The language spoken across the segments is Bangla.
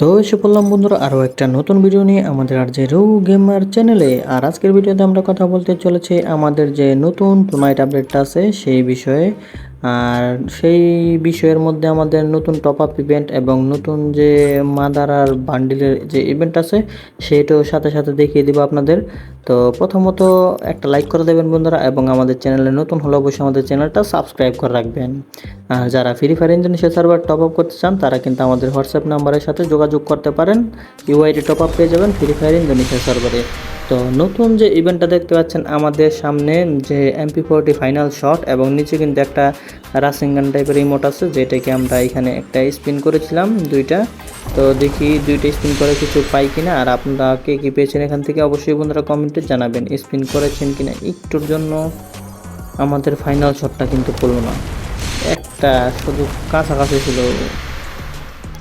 তো এসে পড়লাম বন্ধুরা, আরও একটা নতুন ভিডিও নিয়ে আমাদের আর যে রৌ গেমার চ্যানেলে আর আজকের ভিডিওতে আমরা কথা বলতে চলেছি আমাদের যে নতুন টুনাইট আপডেটটা আছে সেই বিষয়ে। আর সেই বিষয়ের মধ্যে আমাদের নতুন টপ আপ ইভেন্ট এবং নতুন যে মাদার আর বান্ডিলের যে ইভেন্ট আছে সেইটাও সাথে সাথে দেখিয়ে দিব আপনাদের। তো প্রথমত একটা লাইক করে দেবেন বন্ধুরা এবং আমাদের চ্যানেলে নতুন হলে অবশ্যই আমাদের চ্যানেলটা সাবস্ক্রাইব করে রাখবেন। আর যারা free fire Indonesia server top up করতে চান, তারা কিন্তু আমাদের হোয়াটসঅ্যাপ নাম্বারের সাথে যোগাযোগ করতে পারেন। ইউআইডি টপ আপ পেয়ে যাবেন ফ্রি ফায়ার ইন্দোনেশিয়া সার্ভারে তো নতুন যে ইভেন্টটা দেখতে পাচ্ছেন আমাদের সামনে যে এমপি ফোরটি ফাইনাল শট এবং নিচে কিন্তু একটা রাসিং গান টাইপের ইমোট আছে, যেটাকে আমরা এখানে একটা স্পিন করেছিলাম দুইটা। তো দেখি দুইটা স্পিন করে কিছু পাই কিনা, আর আপনারা কে কী পেয়েছেন এখান থেকে অবশ্যই বন্ধুরা কমেন্টে জানাবেন স্পিন করেছেন কিনা। একটুর জন্য আমাদের ফাইনাল শটটা কিন্তু পড়ল না। একটা শুধু কাছাকাছি ছিল।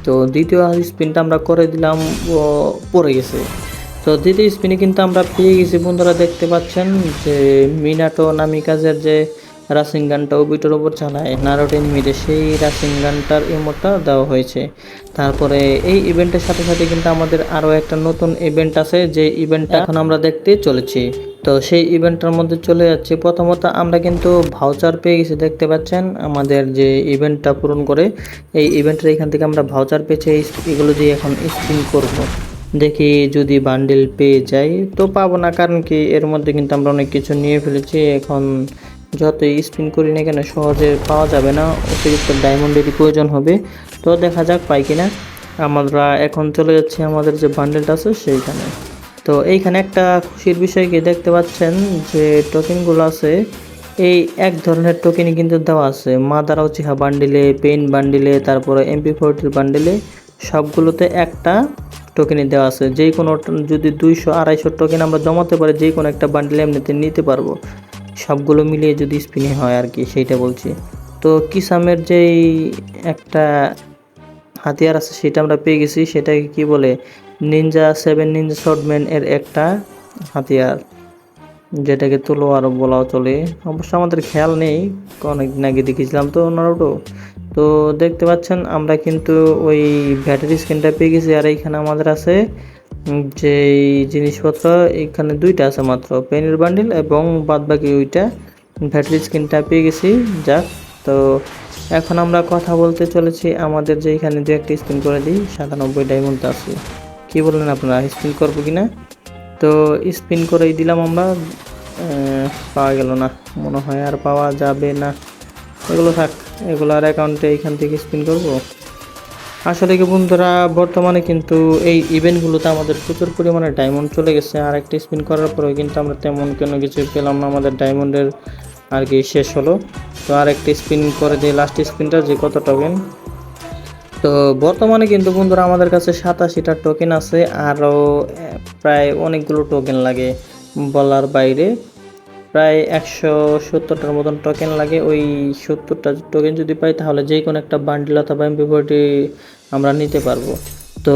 তো দ্বিতীয় স্পিনটা আমরা করে দিলাম পড়ে গেছে। তো দ্বিতীয় স্পিনে কিন্তু আমরা পেয়ে গেছি। বন্ধুরা দেখতে পাচ্ছেন যে মিনাটো নামিকাজের যে রাসিং গানটা ওবিটোর ওপর চালায় নারোট এনিমিতে সেই রাসিং গানটার ইমোটটা দেওয়া হয়েছে। তারপরে এই ইভেন্টের সাথে সাথে কিন্তু আমাদের আরও একটা নতুন ইভেন্ট আছে, যে ইভেন্টটা এখন আমরা দেখতে চলেছি। তো সেই ইভেন্টটার মধ্যে চলে যাচ্ছে। প্রথমত আমরা কিন্তু ভাউচার পেয়ে গেছি, দেখতে পাচ্ছেন? আমাদের যে ইভেন্টটা পূরণ করে, এই ইভেন্টের এখান থেকে আমরা ভাউচার পেয়েছি এগুলো দিয়ে এখন স্পিন করব। দেখি যদি বান্ডেল পেয়ে যাই, তো পাবো না। কারণ কি, এর মধ্যে কিন্তু আমরা অনেক কিছু নিয়ে ফেলেছি। এখন যতই স্পিন করি না কেন, সহজে পাওয়া যাবে না। অতিরিক্ত ডায়মন্ডেরই প্রয়োজন হবে। তো দেখা যাক পাই কিনা। আমরা এখন চলে যাচ্ছি আমাদের যে বান্ডেলটা আছে, সেইখানে। তো এইখানে একটা খুশির বিষয় কি, দেখতে পাচ্ছেন যে টোকেনগুলো আছে, এই এক ধরনের টোকেনই কিন্তু দেওয়া আছে। মাদারাও চিহা বান্ডিলে পেন বান্ডিলে তারপরে এমপি ফোরটির বান্ডিলে সবগুলোতে একটা টোকেনই দেওয়া আছে। যে কোনো যদি দুইশো, আড়াইশো টোকেন আমরা জমাতে পারি যে কোনো একটা বান্ডিলে এমনিতে নিতে পারব। সবগুলো মিলিয়ে যদি স্পিনে হয় আর কি, সেইটা বলছি। তো কিসামের যেই একটা হাতিয়ার আছে, সেটা আমরা পেয়ে গেছি। সেটাকে কি বলে? নিনজা সেভেন নিনজা শর্টম্যান এর একটা হাতিয়ার, যেটাকে তলোয়ার বলাও চলে। অবশ্য আমাদের খেয়াল নেই অনেকদিন আগে দেখেছিলাম তো নারুটো তো দেখতে পাচ্ছেন, আমরা কিন্তু ওই ব্যাটারি স্ক্রিনটা পেয়ে গেছি। আর এইখানে আমাদের আছে যেই জিনিসপত্র এখানে দুইটা আছে মাত্র পেনের বান্ডিল এবং বাদবাকি ওইটা ব্যাটারি স্ক্রিনটা পেয়ে গেছি, যাক। তো এখন আমরা কথা বলতে চলেছি, আমাদের যে এখানে দু একটা স্পিন করে দিই, সাতানব্বই ডায়মন্ড আছে। কি বললেন আপনারা স্পিন করব কি না তো স্পিন করেই দিলাম আমরা পাওয়া গেল না, মনে হয় আর পাওয়া যাবে না। এগুলো থাক। এগুলো আর অ্যাকাউন্টে এখান থেকে স্পিন করব। আসলে কি বন্ধুরা, বর্তমানে কিন্তু এই ইভেন্টগুলোতে আমাদের প্রচুর পরিমাণে ডায়মন্ড চলে গেছে। আর একটা স্পিন করার পরেও কিন্তু আমরা তেমন কোনো কিছু পেলাম না। আমাদের ডায়মন্ডের আর কি শেষ হলো। তো আর একটা স্পিন করে দিই লাস্ট স্পিনটা যে কত টোকেন তো বর্তমানে কিন্তু বন্ধুরা আমাদের কাছে সাতাশিটা টোকেন আছে। আরও প্রায় অনেকগুলো টোকেন লাগে বলার বাইরে। প্রায় একশো সত্তরটার মতন টোকেন লাগে। ওই সত্তরটা টোকেন যদি পাই, তাহলে যে কোনো একটা বান্ডিল অথবা এমপি এমপিফোরটি আমরা নিতে পারব। তো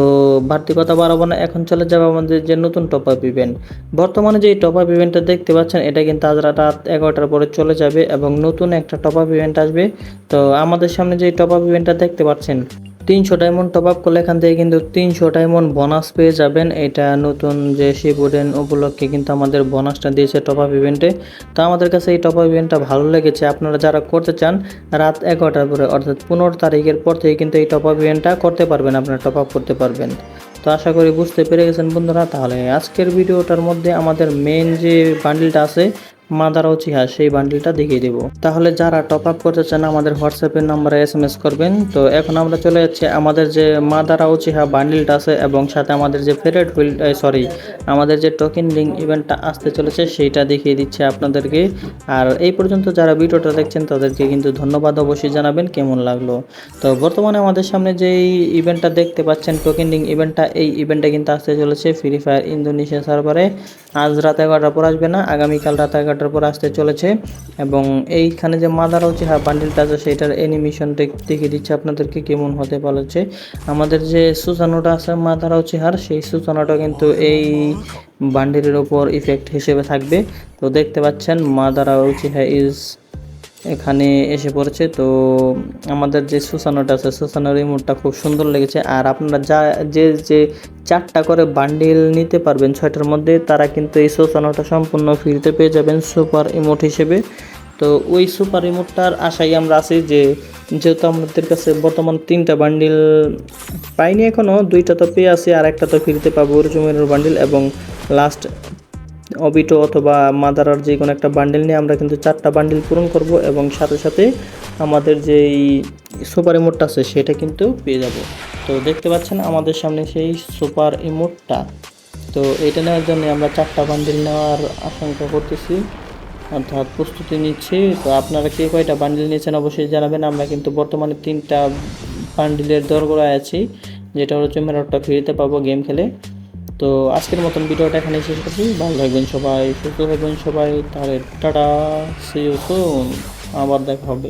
বাড়তি কথা বাড়াবো না, এখন চলে যাবে আমাদের যে নতুন টপ আপ ইভেন্ট বর্তমানে যে টপ আপ ইভেন্টটা দেখতে পাচ্ছেন, এটা কিন্তু আজ রাত এগারোটার পরে চলে যাবে এবং নতুন একটা টপ আপ ইভেন্ট আসবে। তো আমাদের সামনে যে টপ আপ ইভেন্টটা দেখতে পাচ্ছেন তিনশো ডায়মন্ড টপ আপ করলে এখান থেকে কিন্তু তিনশো ডায়মন্ড বোনাস পেয়ে যাবেন। এটা নতুন যে শিবুডেন উপলক্ষে কিন্তু আমাদের বোনাসটা দিয়েছে টপ আপ ইভেন্টে তো আমাদের কাছে এই টপ আপ ইভেন্টটা ভালো লেগেছে। আপনারা যারা করতে চান, রাত এগারোটার পরে অর্থাৎ পনেরো তারিখের পর থেকে কিন্তু এই টপ আপ ইভেন্টটা করতে পারবেন, আপনারা টপ আপ করতে পারবেন। তো আশা করি বুঝতে পেরে গেছেন বন্ধুরা। তাহলে আজকের ভিডিওটার মধ্যে আমাদের মেন যে বান্ডিলটা আছে মাদার ও চিহা সেই বান্ডিলটা দেখিয়ে দেবো। তাহলে যারা টপ আপ করতে চান আমাদের হোয়াটসঅ্যাপের নাম্বারে এস এম এস করবেন। তো এখন আমরা চলে যাচ্ছি আমাদের যে মাদার ও চিহা বান্ডিলটা আছে এবং সাথে আমাদের যে ফেভারেট হুইল সরি আমাদের যে টোকেন লিঙ্ক ইভেন্টটা আসতে চলেছে সেইটা দেখিয়ে দিচ্ছে আপনাদেরকে। আর এই পর্যন্ত যারা ভিডিওটা দেখছেন তাদেরকে কিন্তু ধন্যবাদ অবশ্যই জানাবেন, কেমন লাগল? তো বর্তমানে আমাদের সামনে যেই ইভেন্টটা দেখতে পাচ্ছেন টোকেন লিঙ্ক ইভেন্টটা এই ইভেন্টটা কিন্তু আসতে চলেছে ফ্রি ফায়ার ইন্দোনেশিয়া সার্ভারে আজ রাত এগারোটার পর আসবে না, আগামীকাল রাত এগারোটার পর আসতে চলেছে এবং এইখানে যে মাদার হচ্ছে হ্যাঁ বান্ডিলটা আছে, সেটার অ্যানিমেশন দেখিয়ে দিচ্ছে আপনাদেরকে কেমন হতে পারছে। আমাদের যে সূচনাটা আছে, মাদার হচ্ছে হার সেই সূচনাটা কিন্তু এই বান্ডিলের ওপর ইফেক্ট হিসেবে থাকবে। তো দেখতে পাচ্ছেন, মাদার হচ্ছে হ্যাঁ ইজ এখানে এসে পড়েছে। তো আমাদের যে সুসানোটা আছে, সুসানোর রিমোটটা খুব সুন্দর লেগেছে। আর আপনারা যা, যে যে চারটা করে বান্ডিল নিতে পারবেন ছয়টার মধ্যে, তারা কিন্তু এই সুসানোটা সম্পূর্ণ ফ্রিতে পেয়ে যাবেন সুপার ইমোট হিসেবে। তো ওই সুপার ইমোটটার আশাই আমরা আছি যে, যেহেতু আমাদের কাছে বর্তমান তিনটা বান্ডিল পাইনি এখনও দুইটা তো পেয়ে আছি, আর একটা তো ফ্রিতে পাবো অরিজিনাল বান্ডিল এবং লাস্ট অবিটো অথবা মাদারার যে কোনো একটা বান্ডেল নিয়ে আমরা কিন্তু চারটা বান্ডেল পূরণ করব এবং সাথে সাথে আমাদের যেই সুপার ইমোটটা আছে সেটা কিন্তু পেয়ে যাব। তো দেখতে পাচ্ছেন আমাদের সামনে সেই সুপার ইমোটটা তো এটা নেওয়ার জন্য আমরা চারটা বান্ডেল নেওয়ার আশঙ্কা করতেছি, অর্থাৎ প্রস্তুতি নিচ্ছি। তো আপনারা কে কয়টা বান্ডেল নিয়েছেন অবশ্যই জানাবেন। আমরা কিন্তু বর্তমানে তিনটা বান্ডিলের দর করায় আছি, যেটা হচ্ছে মেরটটা ফ্রিতে পাবো গেম খেলে। তো আজকের মতন ভিডিওটা এখানে শেষ করছি। ভালো থাকবেন সবাই, সুস্থ থাকবেন সবাই, তাহলে টাটা সি আবার দেখা হবে।